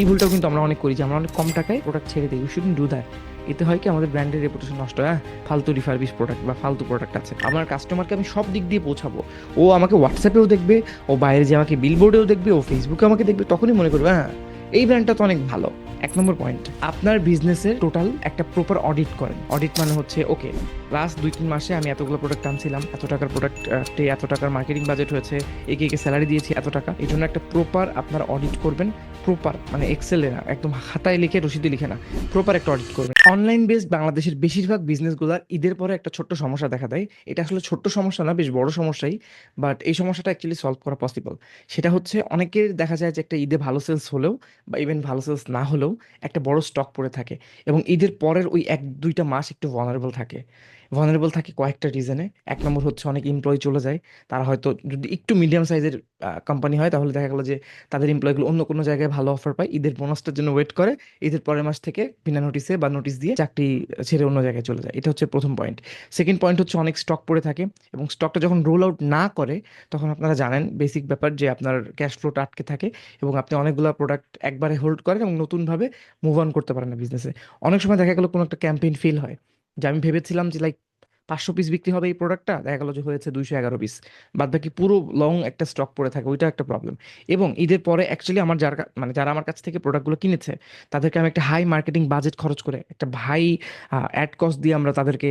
এই ভুলটাও কিন্তু আমরা অনেক করি যে আমরা অনেক কম টাকায় প্রোডাক্ট ছেড়ে দিই। শুডন্ট ডু দ্যাট এতে হয় কি আমাদের ব্র্যান্ডের রেপুটেশন নষ্ট হয়? হ্যাঁ, ফালতু রিফারবিশ প্রোডাক্ট বা ফালতু প্রোডাক্ট আছে। আমার কাস্টমারকে আমি সব দিক দিয়ে পৌঁছাবো। ও আমাকে হোয়াটসঅ্যাপেও দেখবে ও বাইরে যে আমাকে বিলবোর্ডেও দেখবে ও ফেসবুকে আমাকে দেখবে তখনই মনে করবে হ্যাঁ এই ব্র্যান্ডটা তো অনেক ভালো। এক নম্বর পয়েন্ট আপনার বিজনেসের টোটাল একটা প্রপার অডিট করেন। অডিট মানে হচ্ছে ওকে লাস্ট দুই, তিন মাসে আমি এতগুলো প্রোডাক্ট আনছিলাম, এত টাকার প্রোডাক্টে এত টাকার মার্কেটিং বাজেট হয়েছে, একে একে স্যালারি দিয়েছি এত টাকা। এই জন্য একটা প্রপার আপনার অডিট করবেন প্রপার মানে এক্সেলে না, একদম খাতায় লিখে, রসিদে লিখে না প্রপার একটা অডিট করবেন। অনলাইন বেসড বাংলাদেশের বেশিরভাগ বিজনেসগুলোর ঈদের পরে একটা ছোট্ট সমস্যা দেখা দেয়। এটা আসলে ছোট্ট সমস্যা না, বেশ বড় সমস্যাই বাট এই সমস্যাটা অ্যাকচুয়ালি সলভ করা পসিবল সেটা হচ্ছে অনেকের দেখা যায় যে একটা ঈদে ভালো সেলস হলেও বা ইভেন ভালো সেলস না হলেও একটা বড় স্টক পড়ে থাকে এবং ঈদের পরের ওই এক, দুইটা মাস একটু ভনারেবল থাকে। ভনারেবল থাকে কয়েকটা রিজনে এক নম্বর হচ্ছে অনেক এমপ্লয়ি চলে যায়, তারা হয়তো যদি একটু মিডিয়াম সাইজের কোম্পানি হয়, তাহলে দেখা গেলো যে তাদের এমপ্লয়িগুলো অন্য কোনো জায়গায় ভালো অফার পায়, ঈদের বোনাসটার জন্য ওয়েট করে, ঈদের পরের মাস থেকে বিনা নোটিসে বা নোটিস দিয়ে চাকরি ছেড়ে অন্য জায়গায় চলে যায়। এটা হচ্ছে প্রথম পয়েন্ট সেকেন্ড পয়েন্ট হচ্ছে অনেক স্টক পড়ে থাকে এবং স্টকটা যখন রোল আউট না করে, তখন আপনারা জানেন বেসিক ব্যাপার যে আপনার ক্যাশ ফ্লোটা আটকে থাকে এবং আপনি অনেকগুলো প্রোডাক্ট একবারে হোল্ড করেন এবং নতুনভাবে মুভ অন করতে পারেন না বিজনেসে অনেক সময় দেখা গেলো কোনো একটা ক্যাম্পেইন ফেল হয় যে আমি ভেবেছিলাম যে লাইক পাঁচশো পিস বিক্রি হবে এই প্রোডাক্টটা দেখা গেলো যে হয়েছে দুইশো এগারো পিস বাদ বাকি পুরো লং একটা স্টক পড়ে থাকে ওইটা একটা প্রবলেম এবং ঈদের পরে অ্যাকচুয়ালি আমার যার মানে যারা আমার কাছ থেকে প্রোডাক্টগুলো কিনেছে, তাদেরকে আমি একটা হাই মার্কেটিং বাজেট খরচ করে, একটা ভাই অ্যাড কস্ট দিয়ে আমরা তাদেরকে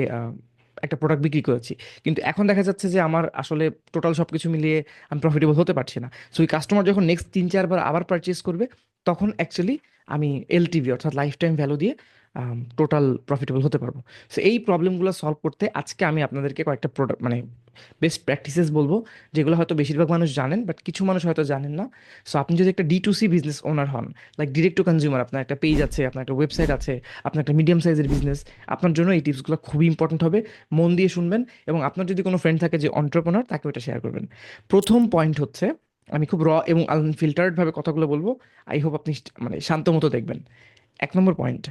একটা প্রোডাক্ট বিক্রি করেছি। কিন্তু এখন দেখা যাচ্ছে যে আমার আসলে টোটাল সব কিছু মিলিয়ে আমি প্রফিটেবল হতে পারছি না। সো ওই কাস্টমার যখন নেক্সট তিন, চারবার আবার পারচেস করবে, তখন অ্যাকচুয়ালি আমি এলটিভি অর্থাৎ লাইফ টাইম ভ্যালু দিয়ে টোটাল প্রফিটেবল হতে পারব। সো এই প্রবলেমগুলো সলভ করতে আজকে আমি আপনাদেরকে কয়েকটা প্রোডাক্ট মানে বেস্ট প্র্যাকটিসেস বলব, যেগুলো হয়তো বেশিরভাগ মানুষ জানেন বাট কিছু মানুষ হয়তো জানেন না। সো আপনি যদি একটা D to C business owner হন লাইক ডিরেক্ট টু কনজিউমার আপনার একটা পেজ আছে, আপনার একটা ওয়েবসাইট আছে, আপনার একটা মিডিয়াম সাইজের বিজনেস আপনার জন্য এই টিপসগুলো খুবই ইম্পর্টেন্ট হবে, মন দিয়ে শুনবেন এবং আপনার যদি কোনো ফ্রেন্ড থাকে যে অন্টারপ্রনার তাকে ওটা শেয়ার করবেন। প্রথম পয়েন্ট হচ্ছে, আমি খুব র এবং আনফিল্টার্ড ভাবে কথাগুলো বলব আই হোপ আপনি মানে শান্ত মতো দেখবেন। এক নম্বর পয়েন্ট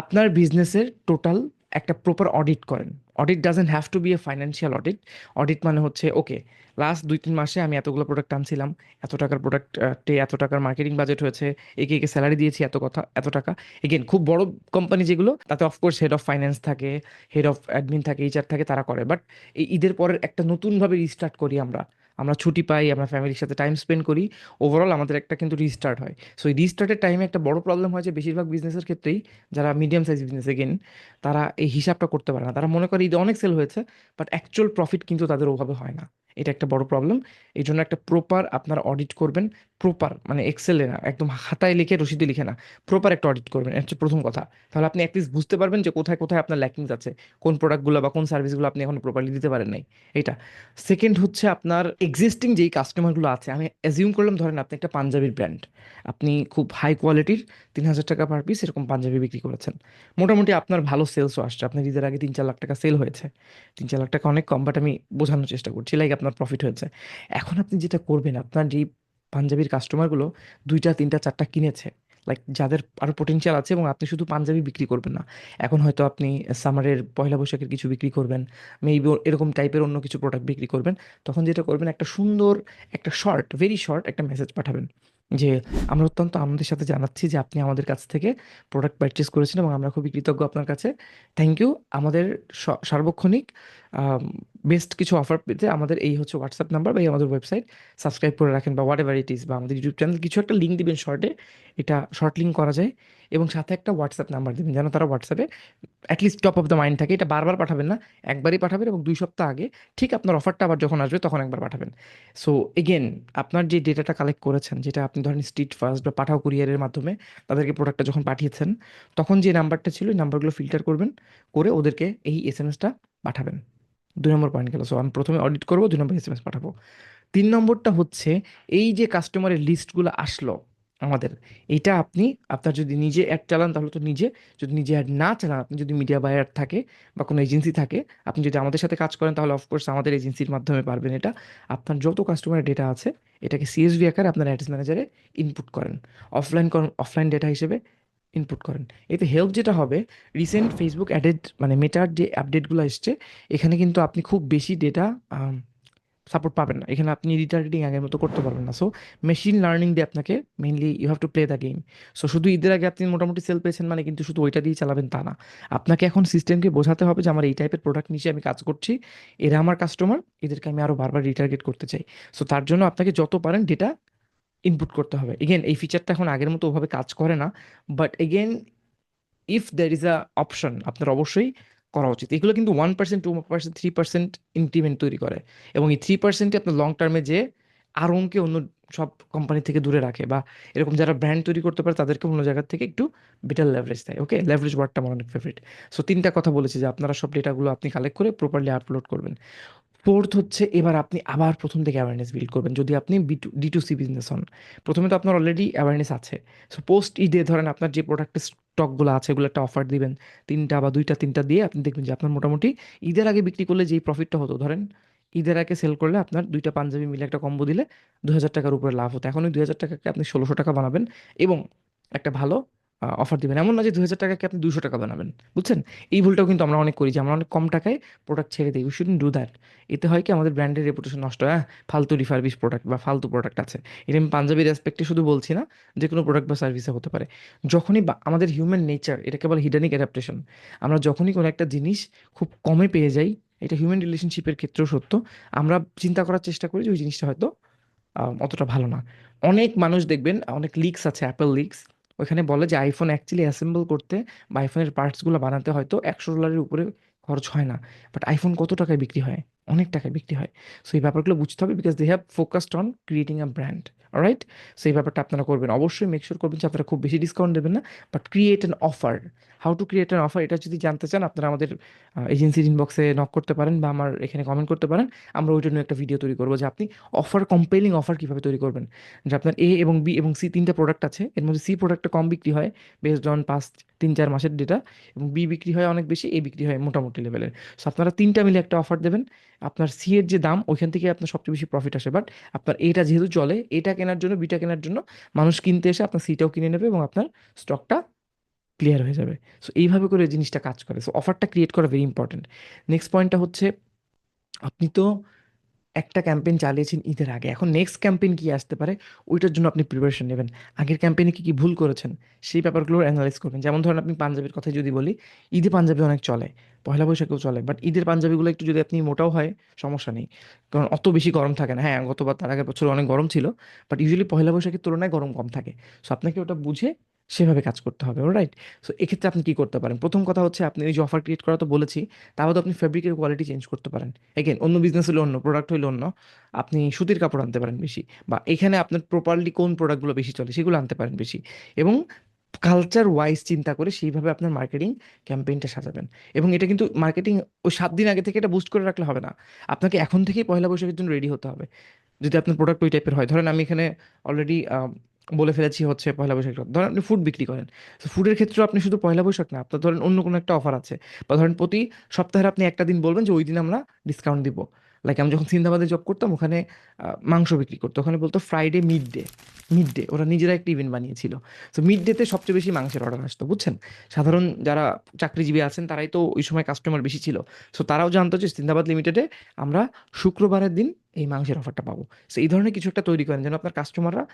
আপনার বিজনেসের টোটাল একটা প্রপার অডিট করেন। Audit doesn't have to be a financial audit audit মানে হচ্ছে ওকে লাস্ট দুই, তিন মাসে আমি এতগুলো প্রোডাক্ট আনছিলাম, এত টাকার প্রোডাক্টে এত টাকার মার্কেটিং বাজেট হয়েছে, একে একে স্যালারি দিয়েছি এত কথা, এত টাকা। এগেন খুব বড় কোম্পানি যেগুলো, তাতে of course head of finance থাকে হেড অফ অ্যাডমিন থাকে এইচআর থাকে, তারা করে। বাট এই ঈদের পরের একটা নতুনভাবে রিস্টার্ট করি আমরা। আমরা ছুটি পাই, আমরা ফ্যামিলির সাথে টাইম স্পেন্ড করি ওভারঅল আমাদের একটা কিন্তু রিস্টার্ট হয়। সো এই রিস্টার্টের টাইমে একটা বড় প্রবলেম হয় যে, বেশিরভাগ বিজনেসের ক্ষেত্রেই যারা মিডিয়াম সাইজ বিজনেস এগেন তারা এই হিসাবটা করতে পারে না। তারা মনে করে ঈদে অনেক সেল হয়েছে বাট অ্যাকচুয়াল প্রফিট কিন্তু তাদের ওভাবে হয় না। এটা একটা বড় প্রবলেম এই জন্য একটা প্রপার আপনার অডিট করবেন। প্রপার মানে এক্সেলে না, একদম খাতায় লিখে, রসিদে লিখে না প্রপার একটা অডিট করবেন। এটা হচ্ছে প্রথম কথা। তাহলে আপনি অ্যাটলিস্ট বুঝতে পারবেন যে কোথায় কোথায় আপনার ল্যাকিংস আছে, কোন প্রোডাক্টগুলো বা কোন সার্ভিসগুলো আপনি এখন প্রপারলি দিতে পারেন নাই। এটা সেকেন্ড হচ্ছে আপনার এক্সিস্টিং যেই কাস্টমারগুলো আছে, আমি অ্যাজিউম করলাম, ধরেন আপনি একটা পাঞ্জাবির ব্র্যান্ড আপনি খুব হাই কোয়ালিটির তিন হাজার টাকা পার পিস এরকম পাঞ্জাবি বিক্রি করেছেন। মোটামুটি আপনার ভালো সেলসও আসছে। আপনার ঈদের আগে তিন চার লাখ টাকা সেল হয়েছে। তিন চার লাখ টাকা অনেক কম বাট আমি বোঝানোর চেষ্টা করছি। লাইক আপনার প্রফিট হয়েছে। এখন আপনি যেটা করবেন, আপনার যেই পাঞ্জাবির কাস্টমারগুলো দুইটা, তিনটা, চারটা কিনেছে লাইক যাদের আরও পোটেনশিয়াল আছে এবং আপনি শুধু পাঞ্জাবি বিক্রি করবেন না। এখন হয়তো আপনি সামারের পয়লা বৈশাখের কিছু বিক্রি করবেন মেবি এরকম টাইপের অন্য কিছু প্রোডাক্ট বিক্রি করবেন, তখন যেটা করবেন, একটা সুন্দর, একটা শর্ট ভেরি শর্ট একটা মেসেজ পাঠাবেন যে, আমরা অত্যন্ত আনন্দের সাথে জানাচ্ছি যে আপনি আমাদের কাছ থেকে প্রোডাক্ট পারচেস করেছেন এবং আমরা খুবই কৃতজ্ঞ আপনার কাছে। থ্যাংক ইউ আমাদের সার্বক্ষণিক বেস্ট কিছু অফার পেতে আমাদের এই হচ্ছে হোয়াটসঅ্যাপ নাম্বার বা আমাদের ওয়েবসাইট সাবস্ক্রাইব করে রাখেন বা হোয়াট এভার ইট ইস বা আমাদের ইউটিউব চ্যানেল কিছু একটা লিঙ্ক দিবেন শর্টে এটা শর্ট লিঙ্ক করা যায় এবং সাথে একটা হোয়াটসঅ্যাপ নাম্বার দিবেন যেন তারা হোয়াটসঅ্যাপে at least top of the mind থাকে। এটা বারবার পাঠাবেন না, একবারই পাঠাবেন এবং দুই সপ্তাহ আগে ঠিক আপনার অফারটা আবার যখন আসবে তখন একবার পাঠাবেন। সো এগেন আপনার যে ডেটাটা কালেক্ট করেছেন, যেটা আপনি ধরেন স্ট্রিট ফার্স্ট বা পাঠাও কুরিয়ারের মাধ্যমে তাদেরকে প্রোডাক্টটা যখন পাঠিয়েছেন, তখন যে নাম্বারটা ছিল ওই নাম্বারগুলো ফিল্টার করবেন, করে ওদেরকে এই এস এম এসটা পাঠাবেন। দুই নম্বর পয়েন্ট গেল। সো আমি প্রথমে অডিট করব, দুই নম্বর এস এম এস পাঠাবো। তিন নম্বরটা হচ্ছে, এই যে কাস্টমারের লিস্টগুলো আসলো আমাদের, এটা আপনি, আপনার যদি নিজে অ্যাড চালান, তাহলে তো নিজে, যদি নিজে অ্যাড না চালান, আপনি যদি মিডিয়া বায়ার থাকে বা কোনো এজেন্সি থাকে, আপনি যদি আমাদের সাথে কাজ করেন, তাহলে অফকোর্স আমাদের এজেন্সির মাধ্যমে পারবেন এটা। আপনার যত কাস্টমারের ডেটা আছে, এটাকে সিএসভি আকারে আপনার অ্যাডস ম্যানেজারে ইনপুট করেন। অফলাইন অফলাইন ডেটা হিসেবে ইনপুট করেন। এতে হেল্প যেটা হবে রিসেন্ট ফেসবুক অ্যাডেড মানে মেটার যে আপডেটগুলো এসছে, এখানে কিন্তু আপনি খুব বেশি ডেটা সাপোর্ট পাবেন না। এখানে আপনি রিটার্গেটিং আগের মতো করতে পারবেন না। সো মেশিন লার্নিং দিয়ে আপনাকে mainly you have to play the game so শুধু ঈদের আগে আপনি মোটামুটি সেল পেয়েছেন মানে কিন্তু শুধু ওইটা দিয়ে চালাবেন তা না। আপনাকে এখন সিস্টেমকে বোঝাতে হবে যে আমার এই টাইপের প্রোডাক্ট নিচে আমি কাজ করছি, এরা আমার কাস্টমার এদেরকে আমি আরও বারবার রিটার্গেট করতে চাই। সো তার জন্য আপনাকে যত পারেন ডেটা ইনপুট করতে হবে। এগেন এই ফিচারটা এখন আগের মতো ওভাবে কাজ করে না but again if there is a option আপনার অবশ্যই করা উচিত। এগুলো কিন্তু one percent two percent three percent increment তৈরি করে এবং এই থ্রি পার্সেন্টই আপনার লং টার্মে যে আরংকে অন্য সব কোম্পানি থেকে দূরে রাখে বা এরকম যারা ব্র্যান্ড তৈরি করতে পারে তাদেরকে অন্য জায়গা থেকে একটু বেটার লেভারেজ দেয়। ওকে লেভারেজ ওয়ার্ডটা আমার অনেক ফেভারিট সো তিনটা কথা বলেছি যে আপনারা সব ডেটাগুলো আপনি কালেক্ট করে প্রপারলি আপলোড করবেন। ফোর্থ হচ্ছে এবার আপনি আবার প্রথম থেকে অ্যাওয়ারনেস বিল্ড করবেন। যদি আপনি ডি টু সি বিজনেস হন, প্রথমে তো আপনার অলরেডি অ্যাওয়ারনেস আছে। সো পোস্ট ঈদে ধরেন আপনার যে প্রোডাক্টের স্টকগুলো আছে, এগুলো একটা অফার দিবেন। তিনটা বা দুইটা, তিনটা দিয়ে আপনি দেখবেন যে আপনার মোটামুটি ঈদের আগে বিক্রি করলে যেই প্রফিটটা হতো, ধরেন ঈদের আগে সেল করলে আপনার দুইটা পাঞ্জাবি মিলে একটা কম্বো দিলে দু হাজার টাকার উপরে লাভ হতো। এখন ওই দু হাজার টাকাকে আপনি ষোলোশো টাকা বানাবেন এবং একটা ভালো অফার দিবেন। এমন না যে দু হাজার টাকাকে আপনি দুশো টাকা বানাবেন, বুঝছেন? এই ভুলটাও কিন্তু আমরা অনেক করি যে আমরা অনেক কম টাকায় প্রোডাক্ট ছেড়ে দিই। উই শুডন ডু দ্যাট এতে হয় কি আমাদের ব্র্যান্ডের রেপুটেশন নষ্ট হয় হ্যাঁ? ফালতু রিফারবিশ প্রোডাক্ট বা ফালতু প্রোডাক্ট আছে। এটা আমি পাঞ্জাবির রেসপেক্টে শুধু বলছি না, যে কোনো প্রোডাক্ট বা সার্ভিসে হতে পারে। যখনই আমাদের হিউম্যান নেচার এটা কেবল হিডানিক অ্যাডাপ্টেশন আমরা যখনই কোনো একটা জিনিস খুব কমে পেয়ে যাই, এটা হিউম্যান রিলেশনশিপের ক্ষেত্রেও সত্য। আমরা চিন্তা করার চেষ্টা করি যে ওই জিনিসটা হয়তো অতটা ভালো না। অনেক মানুষ দেখবেন, অনেক লিক্স আছে অ্যাপেল লিক্স ওখানে বলে যে, আইফোন অ্যাকচুয়ালি অ্যাসেম্বল করতে বা আইফোনের পার্টসগুলো বানাতে হয়তো একশো ডলারের উপরে খরচ হয় না। বাট আইফোন কত টাকায় বিক্রি হয়? অনেক টাকায় বিক্রি হয়। সো এই ব্যাপারগুলো বুঝতে হবে because they have focused on creating a brand right so এই ব্যাপারটা আপনারা করবেন। অবশ্যই মেকশোর করবেন যে আপনারা খুব বেশি ডিসকাউন্ট দেবেন না। But create an offer how to create an offer এটা যদি জানতে চান, আপনারা আমাদের এজেন্সির ইনবক্সে নক করতে পারেন বা আমার এখানে কমেন্ট করতে পারেন। আমরা ওই জন্য একটা ভিডিও তৈরি করব যে আপনি অফার কম্পেলিং অফার কীভাবে তৈরি করবেন। যে আপনার এ এবং বি এবং সি তিনটা প্রোডাক্ট আছে। এর মধ্যে সি প্রোডাক্টটা কম বিক্রি হয় বেসড অন পাঁচ তিন, চার মাসের ডেটা এবং বি বিক্রি হয় অনেক বেশি এ বিক্রি হয় মোটামুটি লেভেলের সো আপনারা তিনটা মিলে একটা অফার দেবেন। আপনার সি এর যে দাম, ওইখান থেকে আপনার সবচেয়ে বেশি প্রফিট আসে। বাট আপনার এটা যেহেতু চলে এটা কেনার জন্য বিটা কেনার জন্য মানুষ কিনতে এসে আপনার সিটাও কিনে নেবে এবং আপনার স্টকটা ক্লিয়ার হয়ে যাবে। সো এইভাবে করে জিনিসটা কাজ করে। সো অফারটা ক্রিয়েট করা ভেরি ইম্পর্টেন্ট নেক্সট পয়েন্টটা হচ্ছে, আপনি তো একটা ক্যাম্পেইন চালিয়েছেন ঈদের আগে। এখন নেক্সট ক্যাম্পেইন কি আসতে পারে, ওইটার জন্য আপনি প্রিপারেশন নেবেন। আগের ক্যাম্পেইনে কি কি ভুল করেছেন, সেই ব্যাপারগুলো অ্যানালাইজ করবেন। যেমন ধরেন আপনি পাঞ্জাবির কথা যদি বলি, ঈদে পাঞ্জাবি অনেক চলে, পয়লা বৈশাখেও চলে বাট ঈদের পাঞ্জাবিগুলো একটু যদি আপনি মোটাও হয়, সমস্যা নেই। কারণ অত বেশি গরম থাকে না। হ্যাঁ গতবার তার আগের বছর অনেক গরম ছিল বাট ইউজুয়ালি পয়লা বৈশাখের তুলনায় গরম কম থাকে। সো আপনাকে ওটা বুঝে সেভাবে কাজ করতে হবে রাইট সো এক্ষেত্রে আপনি কি করতে পারেন? প্রথম কথা হচ্ছে আপনি ওই যে অফার ক্রিয়েট করা তো বলেছি, তাও তো আপনি ফেব্রিকের কোয়ালিটি চেঞ্জ করতে পারেন। এগেন অন্য বিজনেস হলে অন্য প্রোডাক্ট হলে অন্য, আপনি সুতির কাপড় আনতে পারেন বেশি বা এখানে আপনার প্রপারলি কোন প্রোডাক্টগুলো বেশি চলে সেগুলো আনতে পারেন বেশি এবং কালচার ওয়াইজ চিন্তা করে সেইভাবে আপনার মার্কেটিং ক্যাম্পেইনটা সাজাবেন এবং এটা কিন্তু মার্কেটিং ওই সাত দিন আগে থেকে এটা বুস্ট করে রাখলে হবে না। আপনাকে এখন থেকেই পয়লা বৈশাখের জন্য রেডি হতে হবে। যদি আপনার প্রোডাক্ট ওই টাইপের হয়, ধরেন আমি এখানে অলরেডি বলে ফেলেছি হচ্ছে পয়লা বৈশাখ ধরেন আপনি ফুড বিক্রি করেন। ফুডের ক্ষেত্রে আপনি শুধু পয়লা বৈশাখ না, আপনার ধরেন অন্য কোনো একটা অফার আছে। বা ধরেন প্রতি সপ্তাহে আপনি একটা দিন বলবেন যে, ওই দিন আমরা ডিসকাউন্ট দিব। লাইক আমি যখন সিন্দাবাদে জব করতাম, ওখানে মাংস বিক্রি করতো। ওখানে বলতো Friday mid day mid day ওরা নিজেরা একটা ইভেন্ট বানিয়েছিল। তো মিড ডেতে সবচেয়ে বেশি মাংসের অর্ডার আসতো, বুঝছেন? সাধারণ যারা চাকরিজীবী আছেন, তারাই তো ওই সময় কাস্টমার বেশি ছিল। সো তারাও জানতো যে, সিন্দাবাদ লিমিটেডে আমরা শুক্রবারের দিন এই মাংসের অফারটা পাবো। সো এই ধরনের কিছু একটা তৈরি করেন যেন আপনার কাস্টমাররা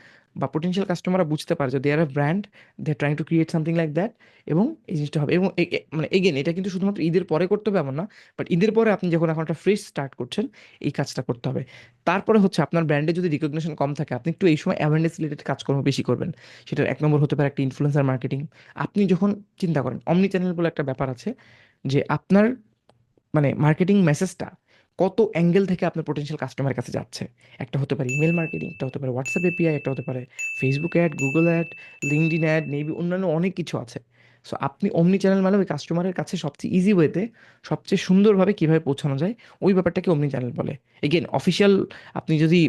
বা পোটেনশিয়াল কাস্টমাররা বুঝতে পারে যে they are a brand they are trying to create something like that এবং এই জিনিসটা হবে এবং মানে এগেন এটা কিন্তু শুধুমাত্র ঈদের পরে করতে হবে এমন না বাট ঈদের পরে আপনি যখন এখন একটা ফ্রেশ স্টার্ট করছেন, এই কাজটা করতে হবে। তারপরে হচ্ছে আপনার ব্র্যান্ডে যদি রিকগনিশন কম থাকে, আপনি একটু এই সময় অ্যাওয়ারনেস রিলেটেড কাজকর্ম বেশি করবেন। সেটার এক নম্বর হতে পারে একটা ইনফ্লুয়েন্সার মার্কেটিং আপনি যখন চিন্তা করেন অমনি চ্যানেল বলে একটা ব্যাপার আছে যে আপনার মানে মার্কেটিং মেসেজটা কত অ্যাঙ্গেল থেকে আপনার পোটেনশিয়াল কাস্টমারের কাছে যাচ্ছে? একটা হতে পারে ইমেল মার্কেটিং একটা হতে পারে হোয়াটসঅ্যাপ এপিআই একটা হতে পারে Facebook ad Google ad LinkedIn ad maybe অন্যান্য অনেক কিছু আছে। সো আপনি অমনি চ্যানেল মানে ওই কাস্টমারের কাছে সবচেয়ে ইজি ওয়েতে সবচেয়ে সুন্দরভাবে কীভাবে পৌঁছানো যায়, ওই ব্যাপারটাকে অমনি চ্যানেল বলে। এগেন অফিসিয়াল আপনি যদি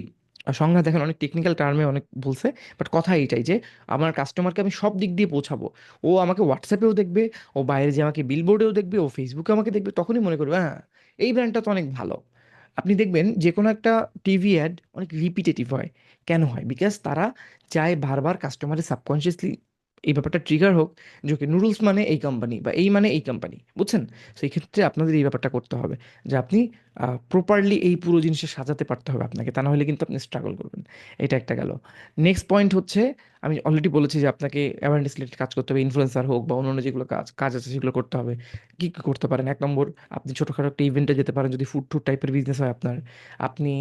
সংজ্ঞা দেখেন অনেক টেকনিক্যাল টার্মে অনেক বলছে বাট কথা এইটাই যে আমার কাস্টমারকে আমি সব দিক দিয়ে পৌঁছাবো। ও আমাকে হোয়াটসঅ্যাপেও দেখবে, ও বাইরে যে আমাকে বিলবোর্ডেও দেখবে, ও ফেসবুকে আমাকে দেখবে, তখনই মনে করবে হ্যাঁ এই ব্র্যান্ডটা তো অনেক ভালো। আপনি দেখবেন যে কোনো একটা টিভি অ্যাড অনেক রিপিটেটিভ হয়। কেন হয়? বিকজ তারা চায় বারবার কাস্টমারের সাবকনসিয়াসলি এই ব্যাপারটা ট্রিগার হোক যে ওকে নুডলস মানে এই কোম্পানি বা এই মানে এই কোম্পানি বুঝছেন? সেই ক্ষেত্রে আপনাদের এই ব্যাপারটা করতে হবে যে, আপনি প্রপারলি এই পুরো জিনিসে সাজাতে পারতে হবে আপনাকে, তা না হলে কিন্তু আপনি স্ট্রাগল করবেন। এটা একটা গেল। নেক্সট পয়েন্ট হচ্ছে, আমি অলরেডি বলেছি যে আপনাকে অ্যাওয়ারনেস রিলেটেড কাজ করতে হবে ইনফ্লুয়েন্সার হোক বা অন্যান্য যেগুলো কাজ কাজ আছে সেগুলো করতে হবে। কী কী করতে পারেন? এক নম্বর, আপনি ছোটোখাটো একটা ইভেন্টে যেতে পারেন, যদি ফুড টুড টাইপের বিজনেস হয় আপনার। আপনি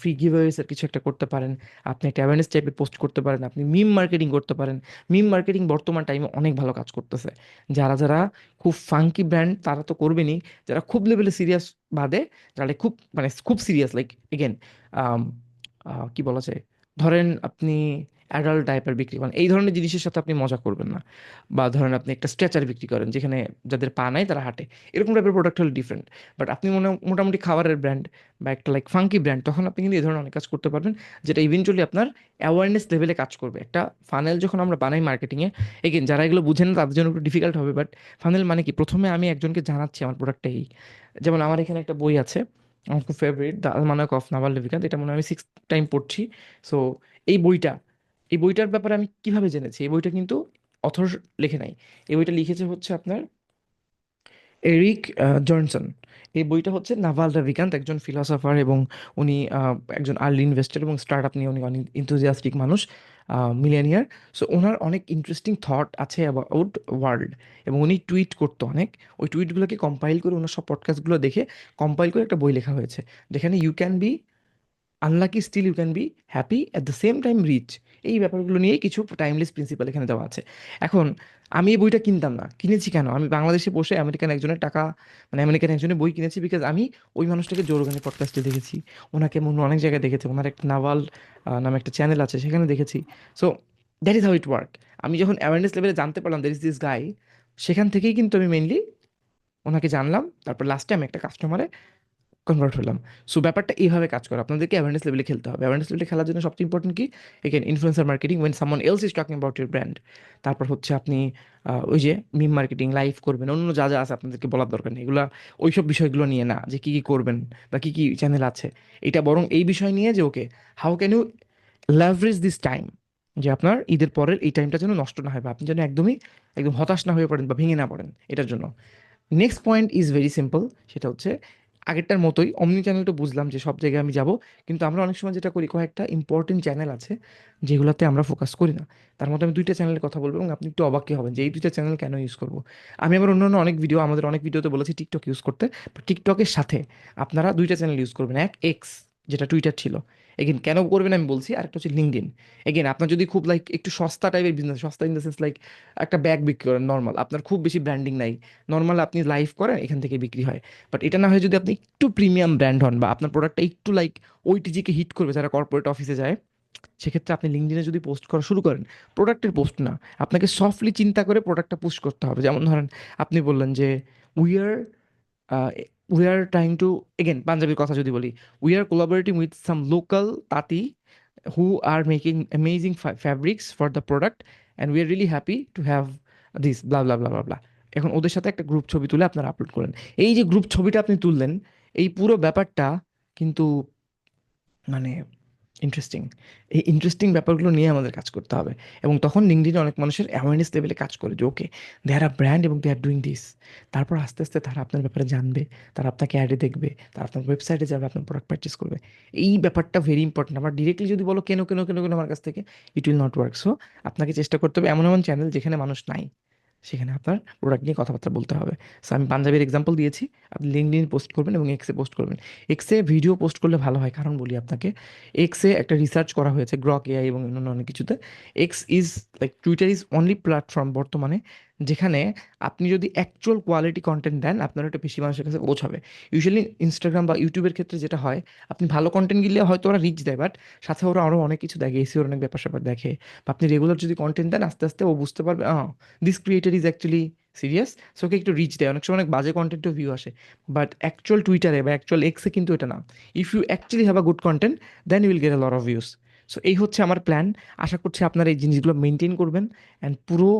ফ্রি গিভওয়েসের কিছু একটা করতে পারেন, আপনি একটা অ্যাওয়ারনেস টাইপের পোস্ট করতে পারেন, আপনি মিম মার্কেটিং করতে পারেন। মিম মার্কেটিং বর্তমান টাইমে অনেক ভালো কাজ করতেছে। যারা যারা খুব ফাঙ্কি ব্র্যান্ড তারা তো করবেনই, যারা খুব লেভেলে সিরিয়াস বাদে যারা খুব মানে খুব সিরিয়াস লাইক এগেন কি বলা যায়? ধরেন আপনি অ্যাডাল্ট ডাইপার বিক্রি করেন, এই ধরনের জিনিসের সাথে আপনি মজা করবেন না। বা ধরেন আপনি একটা স্ট্রেচার বিক্রি করেন, যেখানে যাদের পা নাই তারা হাঁটে। এরকম টাইপের প্রোডাক্ট হলে ডিফারেন্ট বাট আপনি মনে, মোটামুটি খাবারের ব্র্যান্ড বা একটা লাইক ফাঙ্কি ব্র্যান্ড তখন আপনি কিন্তু এই ধরনের অনেক কাজ করতে পারবেন, যেটা ইভেনচুয়ালি আপনার অ্যাওয়ারনেস লেভেলে কাজ করবে। একটা ফানেল যখন আমরা বানাই মার্কেটিংয়ে এগেন যারা এগুলো বুঝেন না তাদের জন্য একটু ডিফিকাল্ট হবে বাট ফানেল মানে কি? প্রথমে আমি একজনকে জানাচ্ছি আমার প্রোডাক্টটা এই। যেমন আমার এখানে একটা বই আছে, আমার খুব favourite the Almanack of Naval Ravikant এটা মনে হয় আমি সিক্স টাইম পড়ছি। সো এই বইটা, এই বইটার ব্যাপারে আমি কীভাবে জেনেছি? এই বইটা কিন্তু অথর লেখে নাই। এই বইটা লিখেছে হচ্ছে আপনার এরিক জনসন। এই বইটা হচ্ছে নাভাল রবিকান্ত একজন ফিলসফার এবং উনি একজন আর্লি ইনভেস্টর এবং স্টার্ট আপ নিয়ে উনি অনেক ইন্থুজিয়াস্টিক মানুষ। মিলেনিয়ার সো ওনার অনেক ইন্টারেস্টিং থট আছে অ্যাবাউট ওয়ার্ল্ড এবং উনি টুইট করতো অনেক। ওই টুইটগুলোকে কম্পাইল করে ওনার সব পডকাস্টগুলো দেখে কম্পাইল করে একটা বই লেখা হয়েছে। যেখানে you can be unlucky still you can be happy at the same time rich এই ব্যাপারগুলো নিয়ে কিছু টাইমলেস প্রিন্সিপাল এখানে দেওয়া আছে। এখন, আমি এই বইটা কিনতাম না। কিনেছি কেন? আমি বাংলাদেশে বসে আমেরিকান একজনের টাকা মানে আমেরিকান একজনের বই কিনেছি বিকজ আমি ওই মানুষটাকে জোরগানি পডকাস্টে দেখেছি। ওনাকে মনে অনেক জায়গায় দেখেছি। ওনার একটা নাভাল নামে একটা চ্যানেল আছে, সেখানে দেখেছি। So that is how it work আমি যখন অ্যাওয়ারনেস লেভেলে জানতে পারলাম দ্যাট ইজ দিস গাই সেখান থেকেই কিন্তু আমি মেনলি ওনাকে জানলাম। তারপর লাস্টে আমি একটা কাস্টমারে কনভার্ট হলাম। সো ব্যাপারটা এইভাবে কাজ করে। আপনাদেরকে অ্যাওয়ারনেস লেভেলে খেলতে হবে। অ্যাওয়ারনেস লেভেলে খেলার জন্য সবচেয়ে ইম্পর্টেন্ট কি? Again influencer marketing when someone else is talking about your brand তারপর হচ্ছে আপনি ওই যে মিম মার্কেটিং লাইভ করবেন। অন্য যা যা আছে আপনাদেরকে বলার দরকার নেই। এগুলো ওইসব বিষয়গুলো নিয়ে না, যে কী কী করবেন বা কী কী চ্যানেল আছে। এটা বরং এই বিষয় নিয়ে যে okay how can you leverage this time যে আপনার ঈদের পরের এই টাইমটা যেন নষ্ট না হয় বা আপনি যেন একদমই, একদম হতাশ না হয়ে পড়েন বা ভেঙে না পড়েন এটার জন্য। Next point is very simple সেটা হচ্ছে আগেরটার মতোই অমনি চ্যানেলটা বুঝলাম যে সব জায়গায় আমি যাব। কিন্তু আমরা অনেক সময় যেটা করি, কয়েকটা ইম্পর্টেন্ট চ্যানেল আছে যেগুলোতে আমরা ফোকাস করি না। তার মধ্যে আমি দুইটা চ্যানেলের কথা বলব এবং আপনি একটু অবাকই হবেন যে এই দুইটা চ্যানেল কেন ইউজ করব? আমি আবার অন্যান্য অনেক ভিডিও আমাদের অনেক ভিডিওতে বলেছি টিকটক ইউজ করতে। টিকটকের সাথে আপনারা দুইটা চ্যানেল ইউজ করবেন। এক এক্স যেটা টুইটার ছিল। এগেন কেন করবেন আমি বলছি আর একটা হচ্ছে লিঙ্কডিন এগেন আপনার যদি খুব লাইক একটু সস্তা টাইপের বিজনেস সস্তা ইন দ্য সেন্স লাইক একটা ব্যাগ বিক্রি করেন নর্মাল আপনার খুব বেশি ব্র্যান্ডিং নাই। নর্মাল আপনি লাইভ করেন, এখান থেকে বিক্রি হয়। বাট এটা না হয় যদি আপনি একটু প্রিমিয়াম ব্র্যান্ড হন বা আপনার প্রোডাক্টটা একটু লাইক ওইটিজিকে হিট করবে, যারা কর্পোরেট অফিসে যায়, সেক্ষেত্রে আপনি লিঙ্কডিনে যদি পোস্ট করা শুরু করেন প্রোডাক্টের পোস্ট না। আপনাকে সফটলি চিন্তা করে প্রোডাক্টটা পুশ করতে হবে। যেমন ধরেন, আপনি বললেন যে we are we are trying to again পাঞ্জাবির কথা যদি বলি we are collaborating with some local তাঁতি who are making amazing fabrics for the product and we are really happy to have this blah blah blah blah এখন ওদের সাথে একটা group ছবি তুলে আপনারা আপলোড করেন। এই যে গ্রুপ ছবিটা আপনি তুললেন, এই পুরো ব্যাপারটা কিন্তু মানে ইন্টারেস্টিং এই ইন্টারেস্টিং ব্যাপারগুলো নিয়ে আমাদের কাজ করতে হবে। এবং তখন লিঙ্কডিনে অনেক মানুষের অ্যাওয়ারনেস লেভেলে কাজ করে যে ওকে দে আর আ ব্র্যান্ড এবং দে আর ডুইং দিস তারপর আস্তে আস্তে তারা আপনার ব্যাপারে জানবে, তারা আপনাকে অ্যাডে দেখবে, তারা আপনার ওয়েবসাইটে যাবে, আপনার প্রোডাক্ট পারচেস করবে। এই ব্যাপারটা ভেরি ইম্পর্টেন্ট আমার ডিরেক্টলি যদি বলো কেন কেন কেন কেন আমার কাছ থেকে it will not work so আপনাকে চেষ্টা করতে হবে এমন এমন চ্যানেল যেখানে মানুষ নাই। সেখানে আপনার প্রোডাক্ট নিয়ে কথাবার্তা বলতে হবে। সো আমি পাঞ্জাবির এক্সাম্পল দিয়েছি। আপনি লিঙ্কডিন পোস্ট করবেন এবং এক্সে পোস্ট করবেন। এক্সে ভিডিও পোস্ট করলে ভালো হয়। কারণ বলি আপনাকে এক্সে একটা রিসার্চ করা হয়েছে গ্রক এআই এবং অন্যান্য অনেক কিছুতে। X is like Twitter is only platform বর্তমানে যেখানে আপনি যদি অ্যাকচুয়াল কোয়ালিটি কন্টেন্ট দেন, আপনার ওটা বেশি মানুষের কাছে পৌঁছাবে। ইউজুয়ালি ইনস্টাগ্রাম বা ইউটিউবের ক্ষেত্রে যেটা হয়, আপনি ভালো কন্টেন্ট দিলে হয়তো ওরা রিচ দেয় বাট সাথে ওরা আরও অনেক কিছু দেখে এসিওর অনেক ব্যাপার স্যাপার দেখে। বা আপনি রেগুলার যদি কন্টেন্ট দেন, আস্তে আস্তে ও বুঝতে পারবে this creator is actually serious so okay একটু রিচ দেয়। অনেক সময় অনেক বাজে কন্টেন্টও ভিউ আসে বাট অ্যাকচুয়াল টুইটারে বা অ্যাকচুয়াল এক্সে কিন্তু এটা না। If you actually have a good content then you will get a lot of views so এই হচ্ছে আমার প্ল্যান আশা করছি আপনারা এই জিনিসগুলো মেনটেন করবেন অ্যান্ড পুরো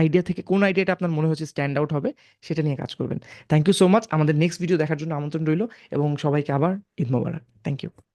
আইডিয়া থেকে কোন আইডিয়াটা আপনার মনে হচ্ছে স্ট্যান্ড আউট হবে সেটা নিয়ে কাজ করবেন। থ্যাংক ইউ সো মাচ আমাদের নেক্সট ভিডিও দেখার জন্য আমন্ত্রণ রইল এবং সবাইকে আবার ঈদ মোবারক। Thank you